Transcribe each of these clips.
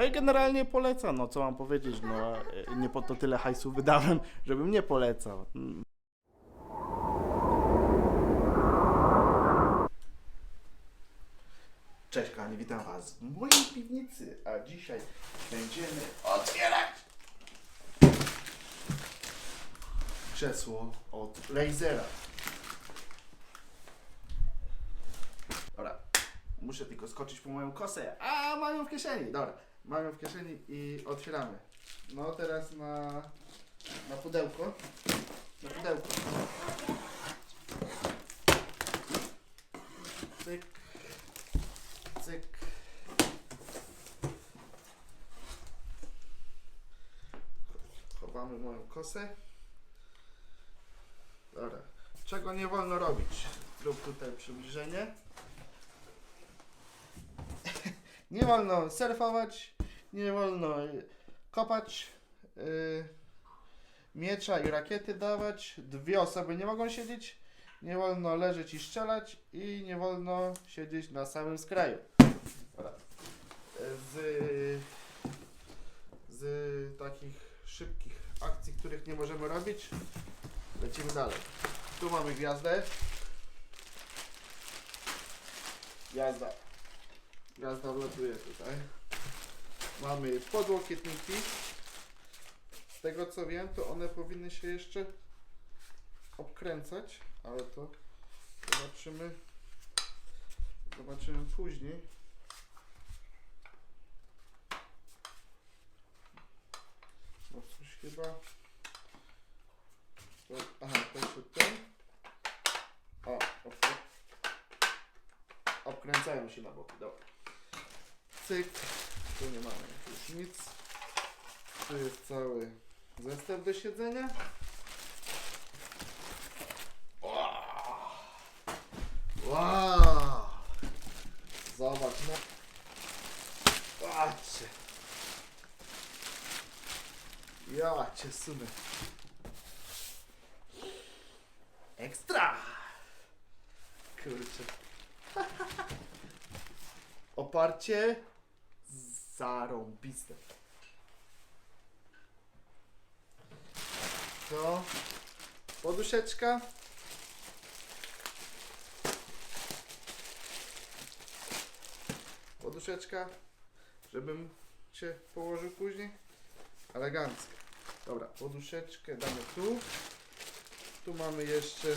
No i generalnie polecam, no co mam powiedzieć, no e, nie po to tyle hajsu wydałem, żebym nie polecał. Cześć kochani, witam was w mojej piwnicy, a dzisiaj będziemy otwierać krzesło od Razera. Dobra, muszę tylko skoczyć po moją kosę, a mam ją w kieszeni, dobra, mam ją w kieszeni i otwieramy. No teraz na, na pudełko, na pudełko. Cyk, cyk. Chowamy moją kosę. Dobra. Czego nie wolno robić? Zrób tutaj przybliżenie. Nie wolno surfować, nie wolno y, kopać, y, miecza i rakiety dawać. Dwie osoby nie mogą siedzieć. Nie wolno leżeć i strzelać i nie wolno siedzieć na samym skraju. Z, z takich szybkich akcji, których nie możemy robić, lecimy dalej. Tu mamy gwiazdę. Gwiazda. Gwiazda wlatuje tutaj. Mamy podłokietniki. Z tego co wiem, to one powinny się jeszcze obkręcać, ale to zobaczymy. Zobaczymy później. No coś chyba. To, aha, to się ten. O, ob- obkręcają się na boki, dobra. Cyk. Tu nie mamy już nic. Tu jest cały zestaw do siedzenia. Wow! Zobacz, no. Patrzcie. Ja cię sunę. Ekstra! Kurczę. Oparcie zarąbiste. To poduszeczka. Poduszeczka, żebym się położył później. Elegancko. Dobra, poduszeczkę damy tu. Tu mamy jeszcze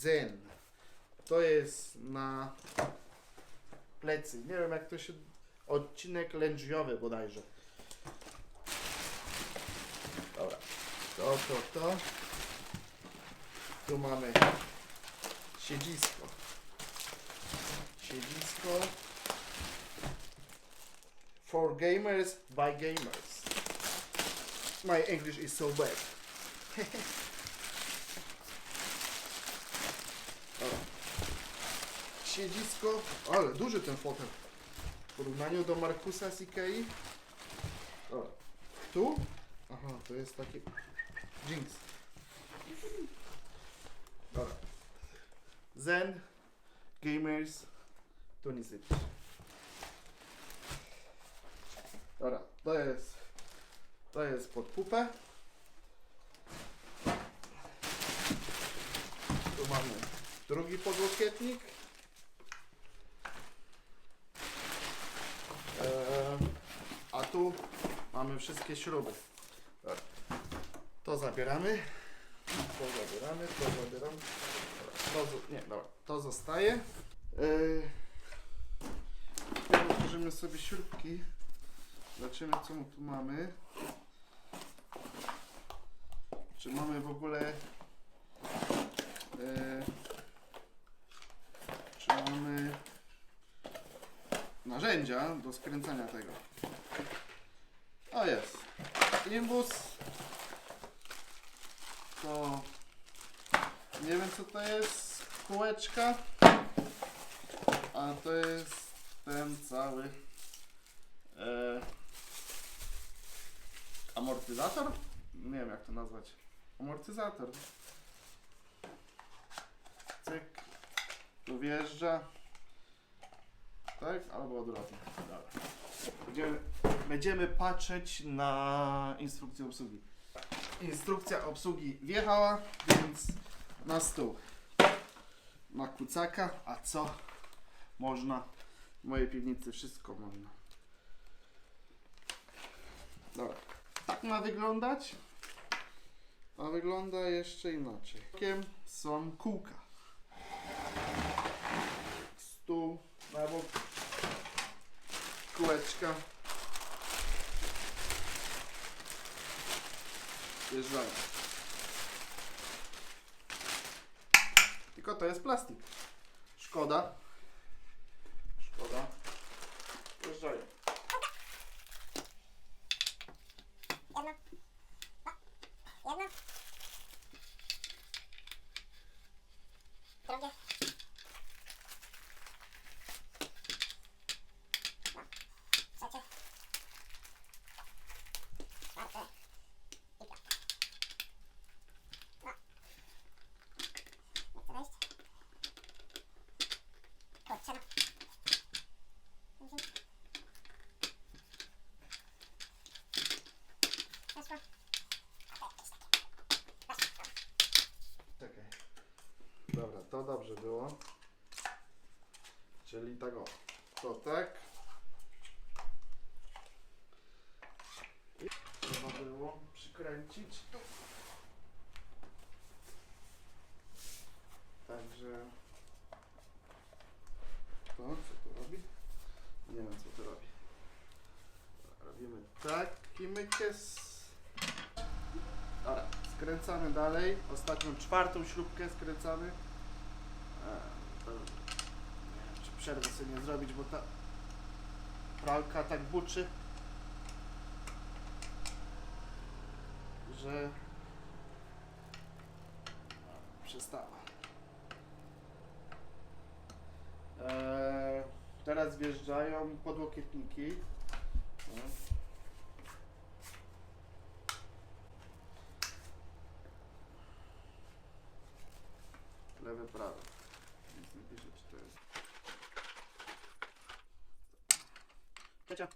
Zen. To jest na plecy. Nie wiem jak to się... Odcinek lędźwiowy bodajże. Dobra. To, to, to. Tu mamy siedzisko. Siedzisko. For gamers by gamers. My English is so bad. Siedzisko. Ale duży ten fotel. W porównaniu do Markusa z Ikei. Dobra. Tu? Aha, to jest taki Jinx. Dobra. Zen Gamers 26. Dobra, to jest to jest pod pupę. Tu mamy drugi podłokietnik. Eee, a tu mamy wszystkie śruby. Dobra. To zabieramy. To zabieramy, to zabieramy. To, nie, dobra, to zostaje. Yy, sobie śrubki. Zobaczymy co tu mamy. Czy mamy w ogóle yy, czy mamy narzędzia do skręcania tego. O jest. Imbus. To nie wiem co to jest. Kółeczka. A to jest ten cały e, amortyzator? Nie wiem jak to nazwać. Amortyzator. Cyk. Tu wjeżdża. Tak? Albo odwrotnie. Dobra. Będziemy, będziemy patrzeć na instrukcję obsługi. Instrukcja obsługi wjechała, więc na stół. Na kucaka, a co można? W mojej piwnicy wszystko można. Dobra. Tak ma wyglądać. A wygląda jeszcze inaczej. Bokiem są kółka. Stół na bok. Kółeczka. Wjeżdżają. Tylko to jest plastik. Szkoda. Wjeżdżają. Jedno. Dwa. Jedno. Drugie. Dwa. Trzecie. Czwarte. I piąte. Dwa. Nie chcę wejść. Kurczę no. Mhm. Weszło. Czekaj. Dobra, to dobrze było. Czyli tak. To tak. Trzeba było przykręcić tu. Także to co tu robi? Nie wiem co tu robi. Robimy taki mykes. Dobra, skręcamy dalej. Ostatnią czwartą śrubkę skręcamy. E, przerwę sobie nie zrobić, bo ta pralka tak buczy, że przestała. E, teraz wjeżdżają podłokietniki. No. Lewy, prawy. Nic nie pisze, czy to jest. Trzecia.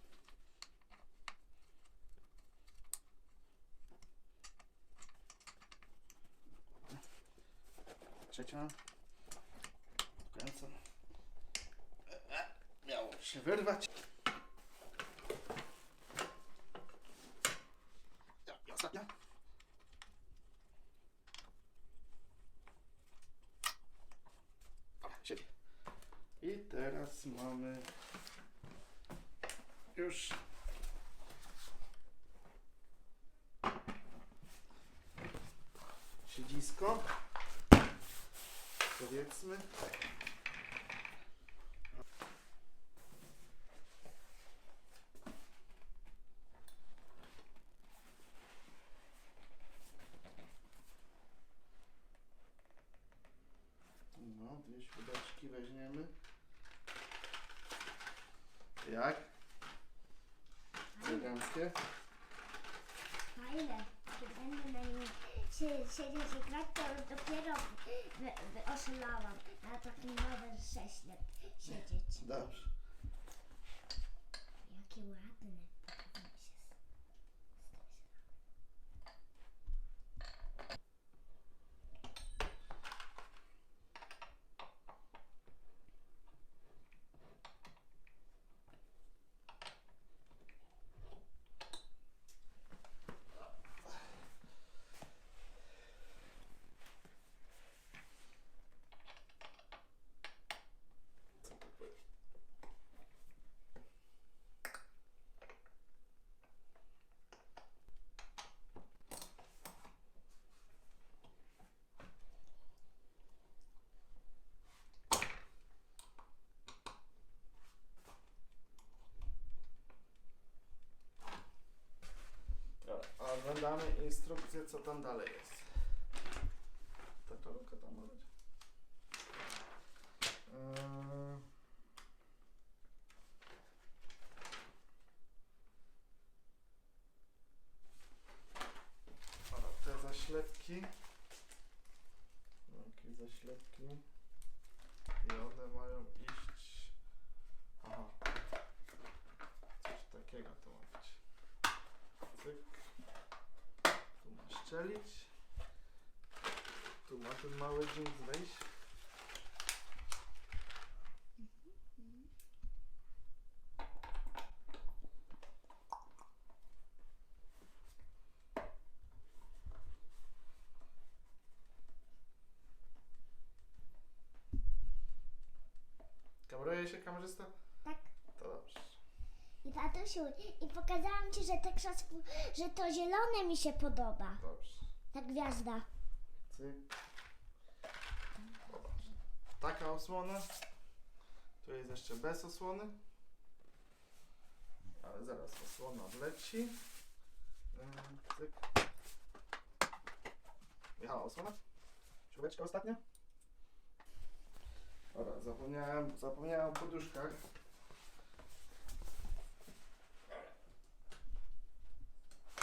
Trzecia. Kręcę. Miało się wyrwać. I ostatnia. I teraz mamy już siedzisko. Powiedzmy. No, dwie śrubeczki weźmiemy. Jak? Eleganckie. Fajne. Kiedy będę na nim sie- siedzieć i grać, to dopiero wy, wy oszalałam na takim nowym krześle siedzieć. Dobrze. Jakie ładne. Podoba mi się. Dobra, a oglądamy instrukcję, co tam dalej jest. Ta czarówka tam ma być? Eee... Dobra, te zaślepki. Jakie zaślepki. I one mają iść... Aha, Jak to ma być? Cyk. Tu ma szczelić. Tu ma ten mały dżins wejść. Kameruje się kamerzysta? Tak. To dobrze. I tatusiu, i pokazałam ci, że te krzesło, że to zielone mi się podoba. Dobrze. Ta gwiazda. Taka osłona. Tu jest jeszcze bez osłony. Ale zaraz osłona wleci. Ym, Cyk. Osłona. Czubeczka ostatnia. Dobra, zapomniałem, zapomniałem o poduszkach.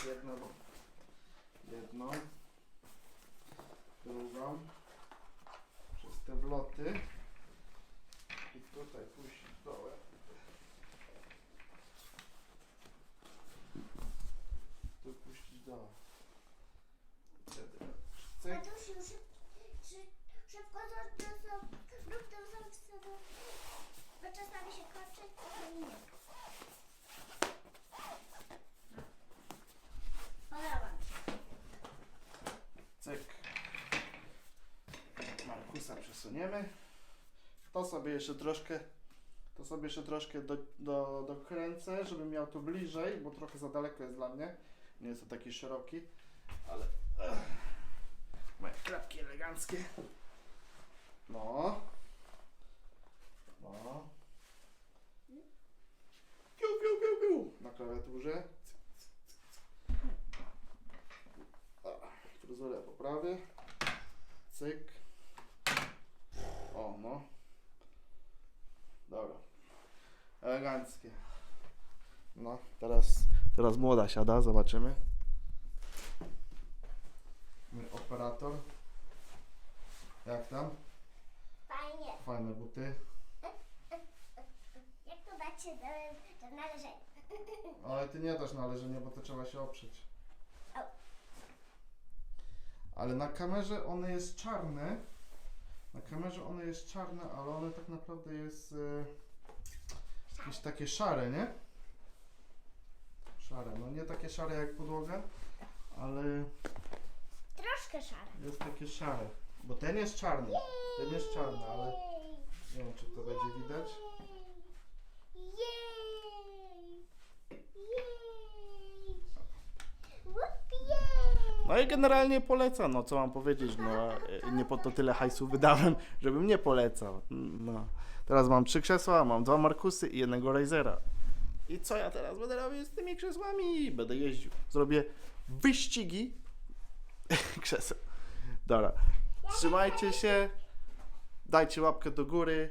Jedną, jedną, drugą, przez te wloty i tutaj puścić dołem. Tu puścić dołem. Wtedy cyk. Tatusiu, szyb, szyb, szybko to, to, to, rób to sam sobie. Bo czasami się kończy, czasami nie. Podoba mi się. Cyk. Markusa To sobie jeszcze troszkę to sobie jeszcze troszkę do, do, dokręcę, żeby miał tu bliżej, bo trochę za daleko jest dla mnie. Nie jest to taki szeroki, ale ech, moje klapki eleganckie. No. No. Piu, piu, piu, piu. Na klawiaturze. Fryzurę poprawię. Cyk. No. Dobra. Eleganckie. No, teraz, teraz młoda siada, zobaczymy. Mój operator. Jak tam? Fajnie. Fajne buty. Jak to dać się do, do należenia? Ale ty nie dasz należenia, bo to trzeba się oprzeć. Ale na kamerze one jest czarne. Na kamerze one jest czarne, ale one tak naprawdę jest e, jakieś takie szare, nie? Szare. No nie takie szare jak podłoga, ale Troszkę szare. jest takie szare. Bo ten jest czarny. Ten jest czarny, ale nie wiem czy to będzie widać. Jej! Jej! Łup, jej! No i generalnie polecam, no co mam powiedzieć, no e, nie po to tyle hajsu wydałem, żebym nie polecał. No. Teraz mam trzy krzesła, mam dwa Markusy i jednego Razera. I co ja teraz będę robił z tymi krzesłami? Będę jeździł. Zrobię wyścigi krzeseł. Dobra. Trzymajcie się. Dajcie łapkę do góry.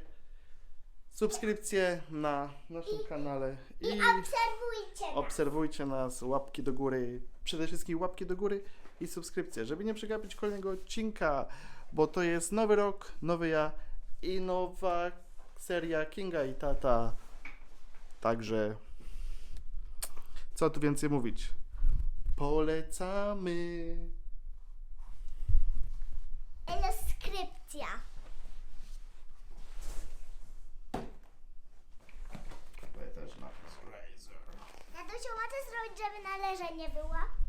Subskrypcję na naszym kanale. I I obserwujcie nas. obserwujcie nas. Łapki do góry. Przede wszystkim łapki do góry i subskrypcję, żeby nie przegapić kolejnego odcinka, bo to jest nowy rok, nowy ja i nowa seria Kinga i Tata. Także co tu więcej mówić? Polecamy. Tutaj też napis Razer. Tadusiu, możesz zrobić, żeby należenie było?